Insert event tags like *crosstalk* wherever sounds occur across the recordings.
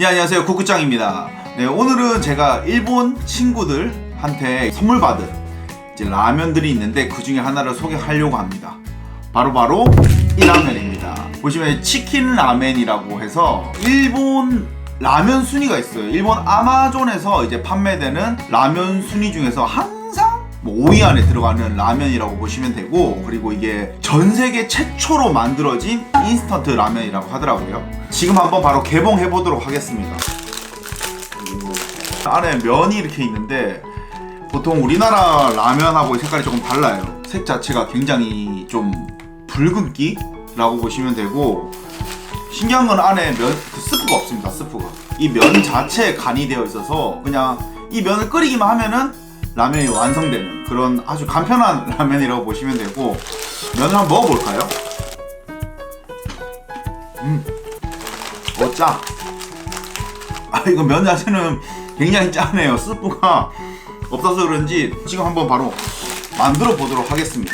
네, 안녕하세요. 구구짱입니다. 네, 오늘은 제가 일본 친구들한테 선물 받은 이제 라면들이 있는데 그 중에 하나를 소개하려고 합니다. 바로바로 이 라면입니다. 보시면 치킨 라멘이라고 해서 일본 라면 순위가 있어요. 일본 아마존에서 이제 판매되는 라면 순위 중에서 항상 뭐 5위 안에 들어가는 라면이라고 보시면 되고 그리고 이게 전 세계 최초로 만들어진 인스턴트 라면이라고 하더라고요. 지금 한번 바로 개봉해 보도록 하겠습니다. 안에 면이 이렇게 있는데 보통 우리나라 라면하고 색깔이 조금 달라요. 색 자체가 굉장히 좀 붉은기라고 보시면 되고 신기한 건 안에 면, 그 스프가 없습니다. 스프가. 이 면 자체에 간이 되어 있어서 그냥 이 면을 끓이기만 하면은 라면이 완성되는 그런 아주 간편한 *laughs* 라면이라고 보시면 되고 면을 한번 먹어볼까요? 음, 어 짜. 아 이거 면 자체는 굉장히 짜네요. 스프가 없어서 그런지 지금 한번 바로 만들어 보도록 하겠습니다.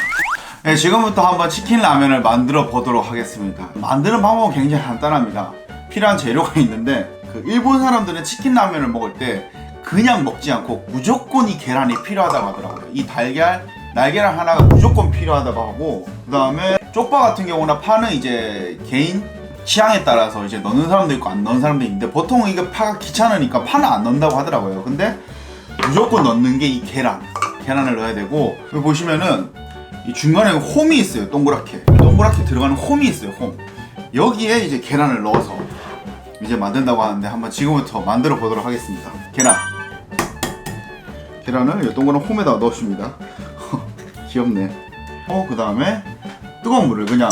네, 지금부터 한번 치킨 라면을 만들어 보도록 하겠습니다. 만드는 방법은 굉장히 간단합니다. 필요한 재료가 있는데 그 일본 사람들은 치킨 라면을 먹을 때 그냥 먹지 않고 무조건 이 계란이 필요하다고 하더라고요. 이 달걀, 날계란 하나가 무조건 필요하다고 하고 그 다음에 쪽파 같은 경우나 파는 이제 개인 취향에 따라서 이제 넣는 사람도 있고 안 넣는 사람도 있는데 보통은 이거 파가 귀찮으니까 파는 안 넣는다고 하더라고요. 근데 무조건 넣는 게 이 계란. 계란을 넣어야 되고 여기 보시면은 이 중간에 홈이 있어요. 동그랗게. 동그랗게 들어가는 홈이 있어요. 홈. 여기에 이제 계란을 넣어서 이제 만든다고 하는데 한번 지금부터 만들어 보도록 하겠습니다. 계란. 계란을 이 동그란 홈에다 넣습니다. *laughs* 귀엽네. 어, 그 다음에 뜨거운 물을 그냥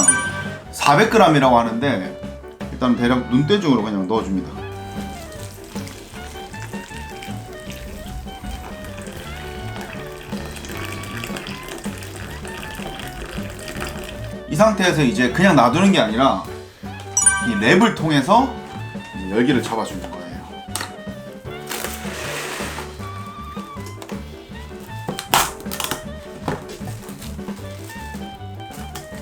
400g이라고 하는데 일단 대략 눈대중으로 그냥 넣어줍니다. 이 상태에서 이제 그냥 놔두는 게 아니라 이 랩을 통해서 열기를 잡아주는 거예요.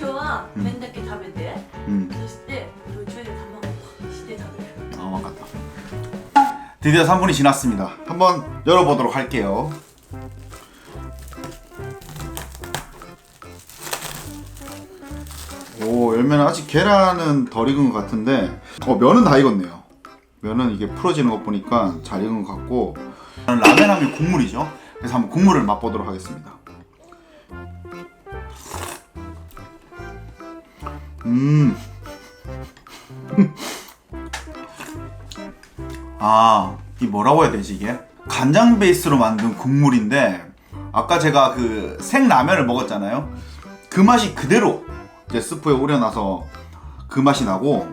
ない最初はうん麺だけ食べて、うんそして途中で卵をして食べる 아 맞다 드디어 3분이 지났습니다 한번 열어보도록 할게요 오 열면 아직 계란은 덜 익은 것 같은데 어 면은 다 익었네요 면은 이게 풀어지는 것 보니까 잘 익은 것 같고 라면 하면 국물이죠 그래서 한번 국물을 맛보도록 하겠습니다 음 *laughs* 아, 이 뭐라고 해야 되지 이게? 간장 베이스로 만든 국물인데 아까 제가 그 생라면을 먹었잖아요. 그 맛이 그대로 이제 스프에 우려놔서 그 맛이 나고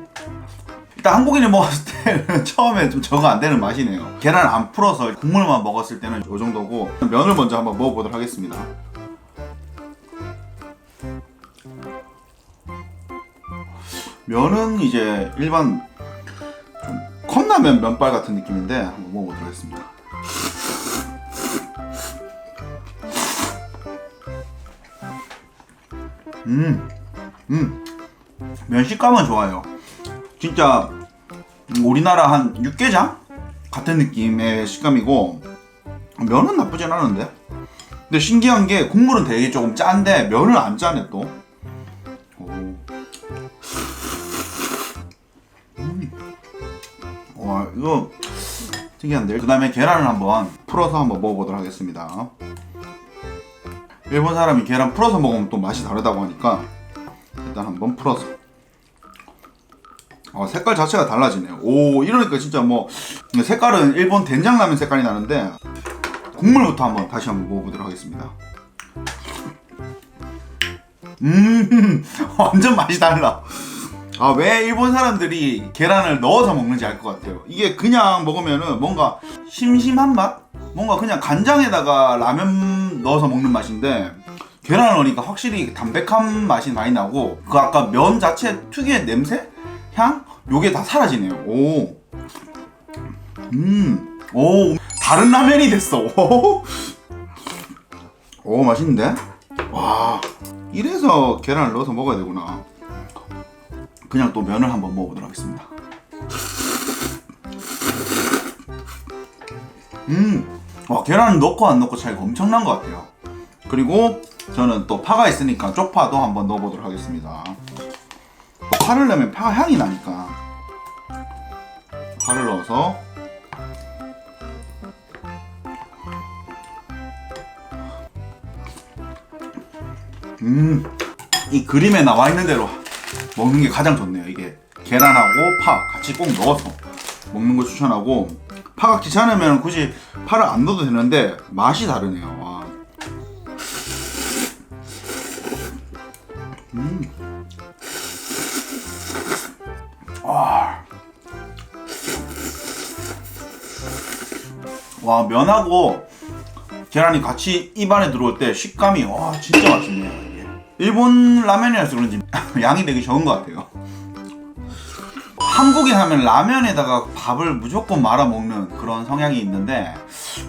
일단 한국인이 먹었을 때는 *laughs* 처음에 좀 적응 안 되는 맛이네요. 계란을 안 풀어서 국물만 먹었을 때는 이 정도고 면을 먼저 한번 먹어보도록 하겠습니다. 면은 이제 일반 좀 컵라면 면발 같은 느낌인데 한번 먹어보도록 하겠습니다. 음, 음, 면 식감은 좋아요. 진짜 우리나라 한 육개장 같은 느낌의 식감이고 면은 나쁘진 않은데. 근데 신기한 게 국물은 되게 조금 짠데 면을 안 짜네 또. 오. 이거 특이한데 그 다음에 계란을 한번 풀어서 한번 먹어보도록 하겠습니다. 일본 사람이 계란 풀어서 먹으면 또 맛이 다르다고 하니까 일단 한번 풀어서. 어, 색깔 자체가 달라지네요. 오 이러니까 진짜 뭐 색깔은 일본 된장라면 색깔이 나는데 국물부터 한번 다시 한번 먹어보도록 하겠습니다. 음 *laughs* 완전 맛이 달라 아, 왜 일본 사람들이 계란을 넣어서 먹는지 알 것 같아요. 이게 그냥 먹으면은 뭔가 심심한 맛? 뭔가 그냥 간장에다가 라면 넣어서 먹는 맛인데 계란을 넣으니까 확실히 담백한 맛이 많이 나고 그 아까 면 자체 특유의 냄새? 향? 요게 다 사라지네요. 오. 음. 오. 다른 라면이 됐어. *laughs* 오, 오 맛있는데? 와. 이래서 계란을 넣어서 먹어야 되구나. 그냥 또 면을 한번 먹어보도록 하겠습니다. 음, 와 계란 넣고 안 넣고 차이가 엄청난 것 같아요. 그리고 저는 또 파가 있으니까 쪽파도 한번 넣어보도록 하겠습니다. 또 파를 넣으면 파 향이 나니까 파를 넣어서 음, 이 그림에 나와 있는 대로 먹는 게 가장 좋네요. 이게 계란하고 파 같이 꼭 넣어서 먹는 걸 추천하고 파가 귀찮으면 굳이 파를 안 넣어도 되는데 맛이 다르네요. 와. 음. 와. 와 면하고 계란이 같이 입안에 들어올 때 식감이 와 진짜 맛있네요. 일본 라면이라서 그런지 양이 되게 적은 것 같아요. 한국인 하면 라면에다가 밥을 무조건 말아 먹는 그런 성향이 있는데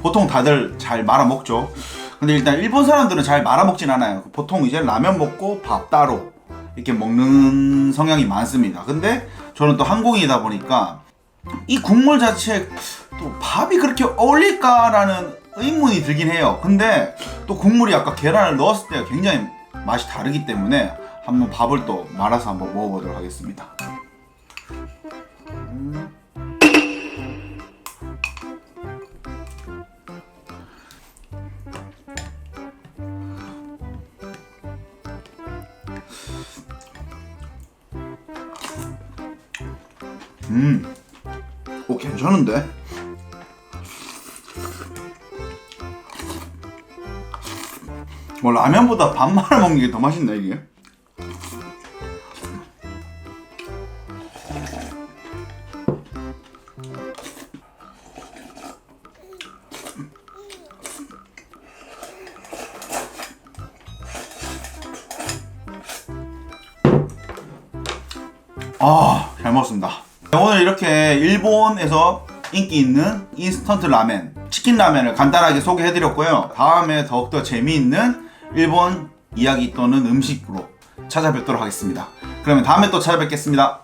보통 다들 잘 말아 먹죠. 근데 일단 일본 사람들은 잘 말아 먹진 않아요. 보통 이제 라면 먹고 밥 따로 이렇게 먹는 성향이 많습니다. 근데 저는 또 한국인이다 보니까 이 국물 자체 또 밥이 그렇게 어울릴까라는 의문이 들긴 해요. 근데 또 국물이 아까 계란을 넣었을 때가 굉장히 맛이 다르기 때문에 한번 밥을 또 말아서 한번 먹어보도록 하겠습니다. 음, 오 괜찮은데? 뭐 라면보다 밥 말아 먹는 게 더 맛있네 이게. 아, 잘 먹었습니다. 오늘 이렇게 일본에서 인기 있는 인스턴트 라멘, 치킨 라멘을 간단하게 소개해드렸고요. 다음에 더욱더 재미있는 일본 이야기 또는 음식으로 찾아뵙도록 하겠습니다. 그러면 다음에 또 찾아뵙겠습니다.